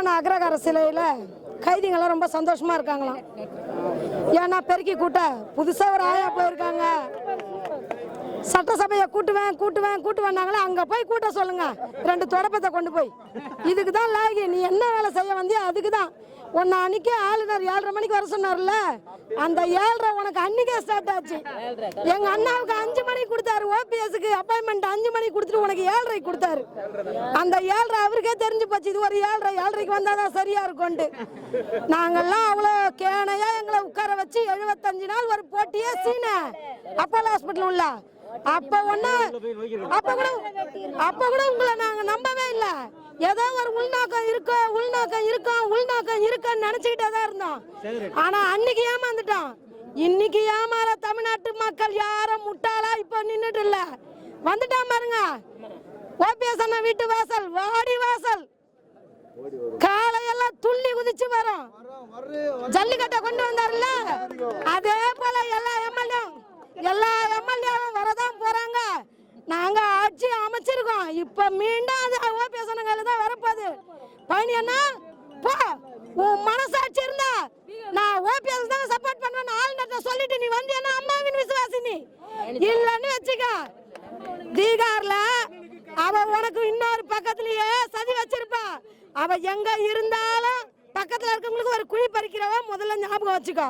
கட்டப்பன அக்ரகார சிலையில் கைதிங்கெல்லாம் ரொம்ப சந்தோஷமா இருக்காங்களாம். ஏன்னா பெருக்கி கூட்ட புதுசாக ஒரு ஆயா போயிருக்காங்க. சட்டசபையை கூட்டுவேன் கூட்டுவேன் கூட்டுவேன்னாங்களே அங்கே போய் கூட்ட சொல்லுங்க. ரெண்டு தொடப்பத்தை கொண்டு போய். இதுக்கு தான் லாகி நீ என்ன வேலை செய்ய வந்தியோ அதுக்கு தான் உன்னை அன்னைக்கே ஆளுநர் ஏழரை மணிக்கு வர சொன்னார்ல? அந்த ஏழரை உனக்கு அன்னைக்கே ஸ்டார்ட் ஆச்சு. எங்க அண்ணாவுக்கு அஞ்சு மணிக்கு கொடுத்தாரு ஓபிஎஸ்க்கு அப்பாயின்மெண்ட் அஞ்சு மணிக்கு கொடுத்துட்டு உனக்கு ஏழரைக்கு கொடுத்தாரு. அந்த ஏழரை அவருக்கே தெரிஞ்சு போச்சு இது ஒரு ஏழரை ஏழரைக்கு வந்தாதான் சரியா இருக்கும்ட்டு நாங்கெல்லாம் அவ்வளோ கேனையா எங்களை உட்கார வச்சு எழுபத்தஞ்சு நாள் ஒரு போட்டியே சீன. அப்போலோ ஹாஸ்பிட்டல் உள்ள. அப்ப ஒண்ணு அப்ப கூட அப்ப கூட உங்களை நாங்க நம்பவே இல்ல. ஏதோ ஒரு உள்நோக்கம் இருக்கோ உள்நோக்கம் இருக்கோம் உள்நோக்கம் இருக்கோன்னு நினைச்சுக்கிட்டே தான் இருந்தோம். ஆனா அன்னைக்கு ஏமாந்துட்டோம். இன்னைக்கு ஏமாற தமிழ்நாட்டு மக்கள் யாரும் முட்டாளா இப்ப நின்றுட்டு இல்ல. வந்துட்டான் பாருங்க. ஓபிஎஸ் அண்ணா வீட்டு வாசல் வாடி வாசல். காலையெல்லாம் துள்ளி குதிச்சு வரும். ஜல்லிக்கட்டை கொண்டு வந்தாருல்ல? அதே போல எல்லா எம்எல்ஏ எல்லா எம்எல்ஏவும் வரத வராங்க. நாங்க ஆட்சி அமைச்சிருக்கோம். இப்ப மீண்டும் அது ஓபிஎஸ் கையில தான் வரப்போகுது. பழனி அண்ணா போ. உன் மனசாட்சி இருந்தா நான் ஓபிஎஸ் தான் சப்போர்ட் பண்ணுவேன். ஆளுநர்கிட்ட சொல்லிட்டு நீ வந்து என்ன அம்மாவின் விசுவாசி நீ இல்லன்னு வச்சுக்க. பீகார்ல அவ உனக்கு இன்னொரு பக்கத்துலயே சதி வச்சிருப்பா. அவ எங்க இருந்தாலும் பக்கத்துல இருக்கவங்களுக்கு ஒரு குழி பறிக்கிறவ முதல்ல ஞாபகம் வச்சுக்கோ.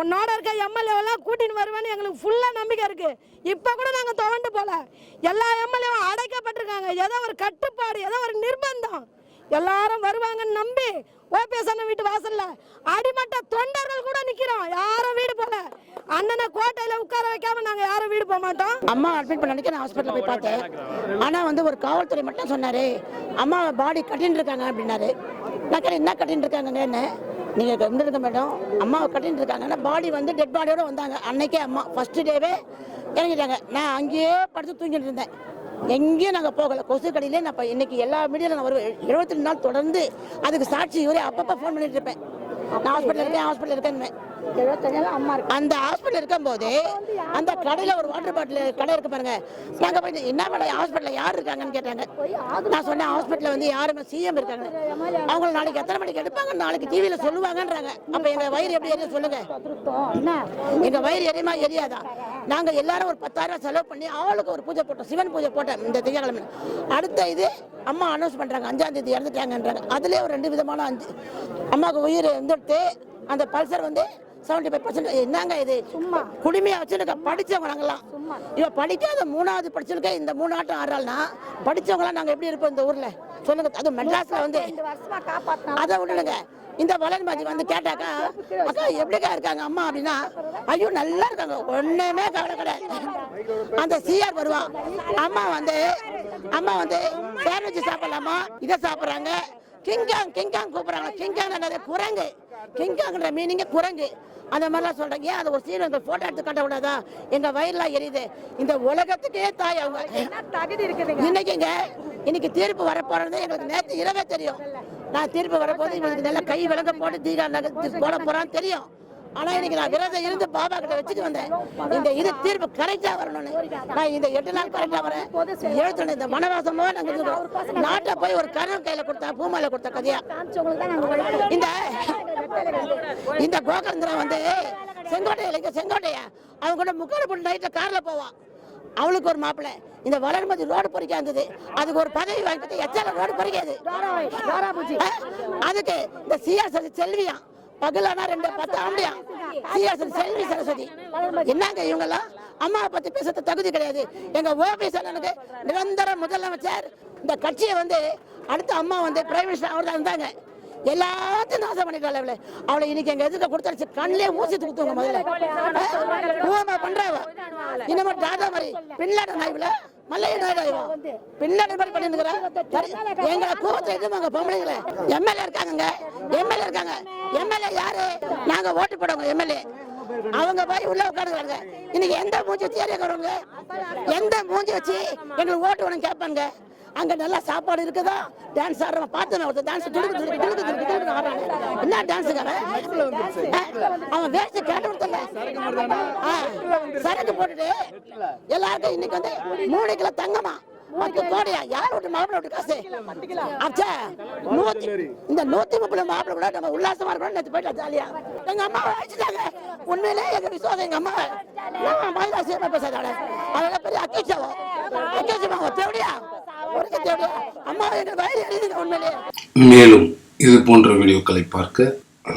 உன்னோட இருக்க எம்எல்ஏவெல்லாம் கூட்டின்னு வருவேன்னு எங்களுக்கு ஃபுல்லாக நம்பிக்கை இருக்குது இப்போ கூட நாங்கள் துவண்டு போகல எல்லா எம்எல்ஏவும் அடைக்கப்பட்டிருக்காங்க. ஏதோ ஒரு கட்டுப்பாடு ஏதோ ஒரு நிர்பந்தம். எல்லாரும் வருவாங்கன்னு நம்பி ஓபிஎஸ் அண்ணன் வீட்டு வாசல்ல அடிமட்ட தொண்டர்கள் கூட நிக்கிறோம். யாரும் வீடு போல. அண்ணனை கோட்டையில உட்கார வைக்காம நாங்க யாரும் வீடு போக மாட்டோம். அம்மா அட்மிட் பண்ண அன்னைக்கு நான் ஹாஸ்பிட்டலில் போய் பார்த்தேன். ஆனால் வந்து ஒரு காவல்துறை மட்டும் சொன்னார் அம்மா பாடி கட்டின்னு இருக்காங்க அப்படின்னாரு. நான் என்ன கட்டின்னு இருக்காங்கன்னு? நீங்கள் வந்துருக்க மேடம் அம்மாவை கட்டின்னு இருக்காங்கன்னா பாடி வந்து டெட் பாடியோட வந்தாங்க. அன்னைக்கே அம்மா ஃபஸ்ட்டு டேவே இறங்கிட்டாங்க. நான் அங்கேயே படுத்து தூங்கிட்டு இருந்தேன். எங்கேயும் நாங்கள் போகலை. கொசு கடையிலே நான் இப்போ இன்னைக்கு எல்லா மீடியாவில் நான் வருவேன். எழுபத்தி ரெண்டு நாள் தொடர்ந்து அதுக்கு சாட்சி இவரே அப்பப்போ ஃபோன் பண்ணிட்டு இருப்பேன். நான் ஹாஸ்பிட்டல் இருக்கேன் ஹாஸ்பிட்டல் இருக்கேன்னு அந்த ஹாஸ்பிட்டல் இருக்கும்போது அந்த கடையில ஒரு வாட்டர் பாட்டில் கடை இருக்கு பாருங்க. நாங்க போய் என்ன மேடம் ஹாஸ்பிட்டல்ல யார் இருக்காங்கன்னு கேட்டாங்க. நான் சொன்னேன் ஹாஸ்பிட்டல்ல வந்து யாருமே சிஎம் இருக்காங்க. அவங்க நாளைக்கு எத்தனை மணிக்கு எடுப்பாங்க நாளைக்கு டிவியில சொல்லுவாங்கன்றாங்க. அப்ப எங்க வயிறு எப்படி எரியும் சொல்லுங்க. எங்க வயிறு எரியுமா எரியாதா? நாங்க எல்லாரும் ஒரு பத்தாயிரம் செலவு பண்ணி ஆளுக்கு ஒரு பூஜை போட்டோம். சிவன் பூஜை போட்டோம் இந்த திங்கக்கிழமை அடுத்த இது அம்மா அனௌன்ஸ் பண்றாங்க. அஞ்சாம் தேதி இறந்துட்டாங்கன்றாங்க. அதுலயே ஒரு ரெண்டு விதமான அஞ்சு அம்மாவுக்கு உயிர் வந்துட்டு அந்த பல்சர் வந்து செவன்டி ஃபைவ் பர்சன்ட் என்னங்க இது? சும்மா. குடுமையா வச்சுருக்க படிச்சவங்க நாங்கெல்லாம். இவ படிக்காத மூணாவது படிச்சிருக்க இந்த மூணு ஆட்டம் ஆடுறாள்னா படிச்சவங்களாம் நாங்க எப்படி இருப்போம் இந்த ஊர்ல? சொல்லுங்க அதுவும் மெட்ராஸ்ல வந்து அதை விடுங்க இந்த வளர்மதி வந்து கேட்டாக்கா அக்கா எப்படிக்கா இருக்காங்க அம்மா அப்படின்னா ஐயோ நல்லா இருக்காங்க. ஒண்ணுமே கவலை கிடையாது. அந்த சிஆர் வருவான் அம்மா வந்து அம்மா வந்து சாண்ட்விச் சாப்பிடலாமா? இதை சாப்பிட்றாங்க. கிங்காங் கிங்காங் கூப்பிடுறாங்க. கிங்காங் என்னது? குரங்கு. கிங்காங்ன்ற மீனிங்க குரங்கு. அந்த மாதிரிலாம் சொல்றாங்க. ஏன் அதை ஒரு சீன் எங்க போட்டோ எடுத்து காட்டக்கூடாதா? எங்க வயிறுலாம் எரியுது. இந்த உலகத்துக்கே தாய் அவங்க. தகுதி இருக்குது இன்னைக்குங்க இன்னைக்கு தீர்ப்பு வர போறது எங்களுக்கு நேற்று இரவே தெரியும். நான் தீர்ப்பு வரப்போது இவங்களுக்கு நல்லா கை விளங்க போட்டு தீகா போட போறான்னு தெரியும். ஆனா இன்னைக்கு நான் விரதம் இருந்து பாபா கிட்ட வச்சுட்டு வந்தேன். இந்த இது தீர்ப்பு கரெக்டா வரணும்னு. நான் இந்த எட்டு நாள் கரெக்டா வரேன். எழுத்துன இந்த வனவாசமா நாங்க நாட்டை போய் ஒரு கரம் கையில கொடுத்தா பூமால கொடுத்த கதையா? இந்த இந்த கோகரந்திரன் வந்து செங்கோட்டையில செங்கோட்டையா? அவங்க கூட முக்காடு போட்டு நைட்ல கார்ல போவான். அவளுக்கு ஒரு மாப்பிள்ளை. இந்த வளர்மதி ரோடு பொறிக்க இருந்தது அதுக்கு ஒரு பதவி வாங்கிட்டு எச்சால ரோடு பொறிக்காது அதுக்கு இந்த சிஆர்எஸ் செல்வியா பகலானா ரெண்டு பத்து ஆண்டியா சிஆர்எஸ் செல்வி சரஸ்வதி. என்னங்க இவங்கெல்லாம்? அம்மாவை பத்தி பேசுறது தகுதி கிடையாது. எங்க ஓபிஎஸ் அண்ணனுக்கு நிரந்தர முதலமைச்சர். இந்த கட்சியை வந்து அடுத்த அம்மா வந்து பிரைம் மினிஸ்டர் அவர் தான் இருந்தாங்க. எல்லாத்தையும் நாசம் பண்ணிட்டாள் அவளை அவளை இன்னைக்கு எங்க எதுக்க கொடுத்தாச்சு கண்ணிலே ஊசி தூக்குங்க முதல்ல. பண்றாவ இன்னமும் டாடா மாதிரி பின்னாடி நாய்வுல மல்லைய நாயுவா பின்னாடி மாதிரி பண்ணிருக்கிறா எங்களை கூவத்தை எதுவும் பொம்பளைங்கள எம்எல்ஏ இருக்காங்க எம்எல்ஏ இருக்காங்க. எம்எல்ஏ யாரு? நாங்க ஓட்டு போடுவோம் எம்எல்ஏ. அவங்க போய் உள்ள உட்காந்துருக்காங்க இன்னைக்கு எந்த மூஞ்சி வச்சு ஏறியாங்க எந்த மூஞ்சி வச்சு எங்களுக்கு ஓட்டு வேணும் கேட்பாங்க அங்க நல்லா சாப்பாடு இருக்குதா? டான்ஸ் ஆடுறவன் பார்த்தேன் ஒருத்தர் டான்ஸ் துடுக்கு துடுக்கு துடுக்கு துடுக்கு துடுக்கு ஆடுறாங்க என்ன டான்ஸுங்க அவன் வேஸ்ட் கேட்டு கொடுத்தல சரக்கு போட்டுட்டு எல்லாருக்கும் இன்னைக்கு வந்து மூணு கிலோ தங்கமா பத்து கோடியா? யார் விட்டு மாப்பிள்ளை விட்டு காசு? அச்சா நூத்தி இந்த நூத்தி முப்பது மாப்பிள்ளை கூட நம்ம உல்லாசமா இருக்கணும் நேற்று போயிட்டா ஜாலியா. எங்க அம்மாவை அழைச்சிட்டாங்க. உண்மையிலே எங்க விசுவாசம் எங்க அம்மாவை. நான் மயிலா சேமா பேசாதாட அதெல்லாம் பெரிய அக்கேச்சாவோ அக்கேச்சமாவோ தேவையா மேலும் இது போன்ற வீடியோக்களை பார்க்க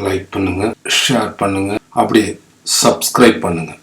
லைக் பண்ணுங்க ஷேர் பண்ணுங்க அப்படியே சப்ஸ்கிரைப் பண்ணுங்க.